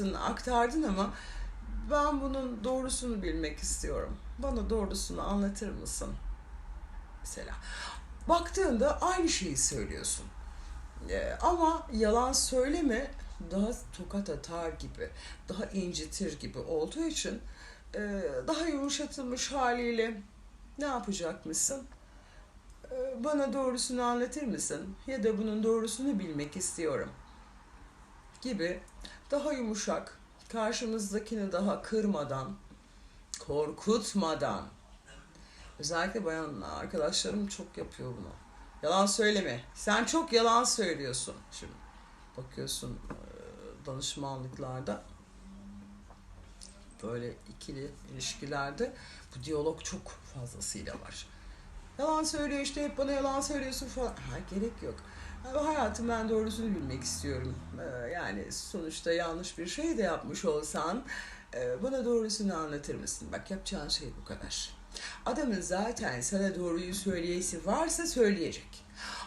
yaptın, aktardın ama ben bunun doğrusunu bilmek istiyorum. Bana doğrusunu anlatır mısın? Mesela baktığında aynı şeyi söylüyorsun. Ee, ama yalan söyleme daha tokat atar gibi, daha incitir gibi olduğu için e, daha yumuşatılmış haliyle ne yapacakmışsın? Ee, Bana doğrusunu anlatır mısın? Ya da bunun doğrusunu bilmek istiyorum. Gibi daha yumuşak, karşımızdakini daha kırmadan, korkutmadan. Özellikle bayan arkadaşlarım çok yapıyor bunu. Yalan söyleme. Sen çok yalan söylüyorsun. Şimdi bakıyorsun danışmanlıklarda böyle ikili ilişkilerde bu diyalog çok fazlasıyla var. Yalan söylüyor işte hep bana yalan söylüyorsun falan. Ha, gerek yok. Hayatım ben doğrusunu bilmek istiyorum. Ee, yani sonuçta yanlış bir şey de yapmış olsan e, bana doğrusunu anlatır mısın? Bak yapacağın şey bu kadar. Adamın zaten sana doğruyu söyleyesi varsa söyleyecek.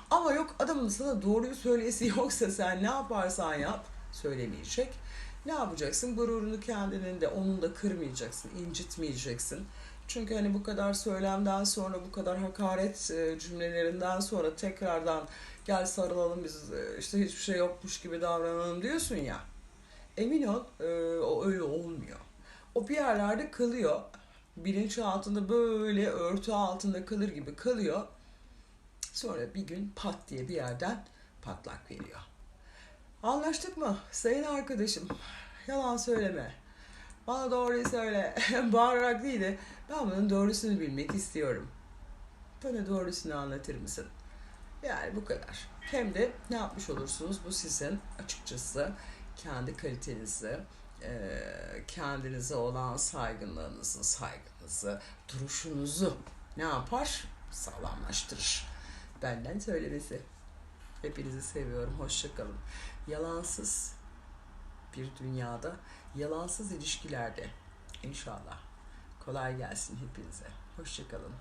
Ama yok adamın sana doğruyu söyleyesi yoksa sen ne yaparsan yap söylemeyecek. Ne yapacaksın? Gururunu kendinin de onun da kırmayacaksın, incitmeyeceksin. Çünkü hani bu kadar söylemden sonra, bu kadar hakaret e, cümlelerinden sonra tekrardan gel sarılalım biz e, işte hiçbir şey yokmuş gibi davranalım diyorsun ya. Emin ol e, o öyle olmuyor. O bir yerlerde kalıyor. Bilinç altında böyle örtü altında kalır gibi kalıyor. Sonra bir gün pat diye bir yerden patlak veriyor. Anlaştık mı sayın arkadaşım? Yalan söyleme. Bana doğruyu söyle. Bağırarak değil de ben bunun doğrusunu bilmek istiyorum. Bana doğrusunu anlatır mısın? Yani bu kadar. Hem de ne yapmış olursunuz? Bu sizin açıkçası kendi kalitenizi, kendinize olan saygınlığınızı, saygınızı, duruşunuzu ne yapar? Sağlamlaştırır. Benden söylemesi. Hepinizi seviyorum. Hoşçakalın. Yalansız bir dünyada, yalansız ilişkilerde inşallah. Kolay gelsin hepinize. Hoşçakalın.